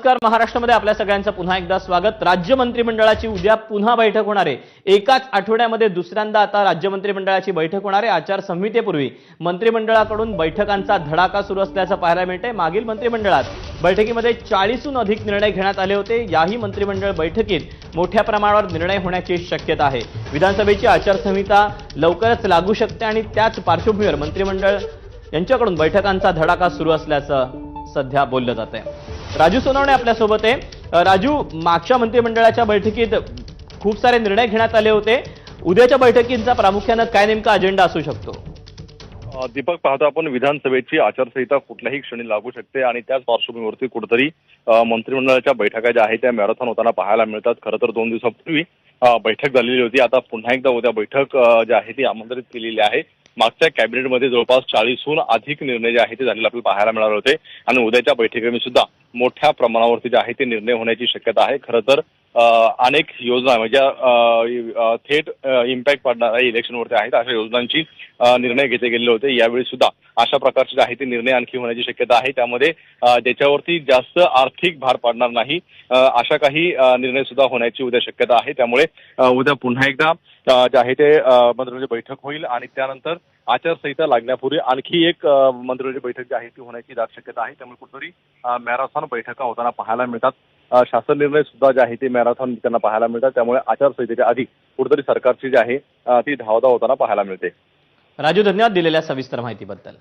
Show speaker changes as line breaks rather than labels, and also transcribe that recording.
नमस्कार. महाराष्ट्रामध्ये आपल्या सगळ्यांचं पुन्हा एकदा स्वागत. राज्य मंत्रिमंडळाची उद्या पुन्हा बैठक होणार. आहे एकाच आठवड्यामध्ये दुसऱ्यांदा आता राज्य मंत्रिमंडळाची बैठक होणार आहे आचारसंहितेपूर्वी. मंत्रिमंडळाकडून बैठकांचा धडाका सुरू असल्याचं पाहायला मिळतंय. मागील मंत्रिमंडळात बैठकीमध्ये चाळीसहून अधिक निर्णय घेण्यात आले होते. याही मंत्रिमंडळ बैठकीत मोठ्या प्रमाणावर निर्णय होण्याची शक्यता आहे. विधानसभेची आचारसंहिता लवकरच लागू शकते आणि त्याच पार्श्वभूमीवर मंत्रिमंडळ यांच्याकडून बैठकांचा धडाका सुरू असल्याचं सध्या बोललं जात आहे राजू सोनवणे आपल्यासोबत आहे. राजू मागच्या मंत्रिमंडळाच्या बैठकीत खूप सारे निर्णय घेण्यात आले होते. उद्याच्या बैठकींचा प्रामुख्यानं काय नेमका अजेंडा असू शकतो?
दीपक पाहतो आपण विधानसभेची आचारसंहिता कुठल्याही क्षणी लागू शकते आणि त्याच पार्श्वभूमीवरती कुठेतरी मंत्रिमंडळाच्या बैठका ज्या आहेत त्या मॅरेथॉन होताना पाहायला मिळतात. खरं तर दोन दिवसापूर्वी बैठक झालेली होती. आता पुन्हा एकदा उद्या बैठक जी आहे ती आमंत्रित केलेली आहे. मागच्या कॅबिनेटमध्ये जवळपास चाळीसहून अधिक निर्णय जे आहेत ते झालेले आपल्याला पाहायला मिळाले होते. आणि उद्याच्या बैठकीमध्ये सुद्धा मोठ्या प्रमाणावरती जे आहे ते निर्णय होण्याची शक्यता आहे. खरं तर अनेक योजना म्हणजे थेट इम्पॅक्ट पडणाऱ्या इलेक्शनवरती आहेत. अशा योजनांची निर्णय घेतले गेलेले होते. यावेळी सुद्धा अशा प्रकारचे जे आहे ते निर्णय आणखी होण्याची शक्यता आहे. त्यामध्ये ज्याच्यावरती जास्त आर्थिक भार पडणार नाही अशा काही निर्णय सुद्धा होण्याची उद्या शक्यता आहे. त्यामुळे उद्या पुन्हा एकदा जे आहे ते अ, बैठक होईल आणि त्यानंतर आचारसंहिता लागण्यापूर्वी आणखी एक अ, बैठक जी आहे ती होण्याची दाट शक्यता आहे. त्यामुळे कुठेतरी मॅरेथॉन बैठका होताना पाहायला मिळतात. शासन निर्णय सुद्धा जे आहे ते मॅरेथॉन त्यांना पाहायला मिळतात. त्यामुळे आचारसंहितेच्या आधी कुठेतरी सरकारची जी आहे ती धावधाव होताना पाहायला मिळते.
राजू धन्यवाद दिलेल्या सविस्तर माहितीबद्दल.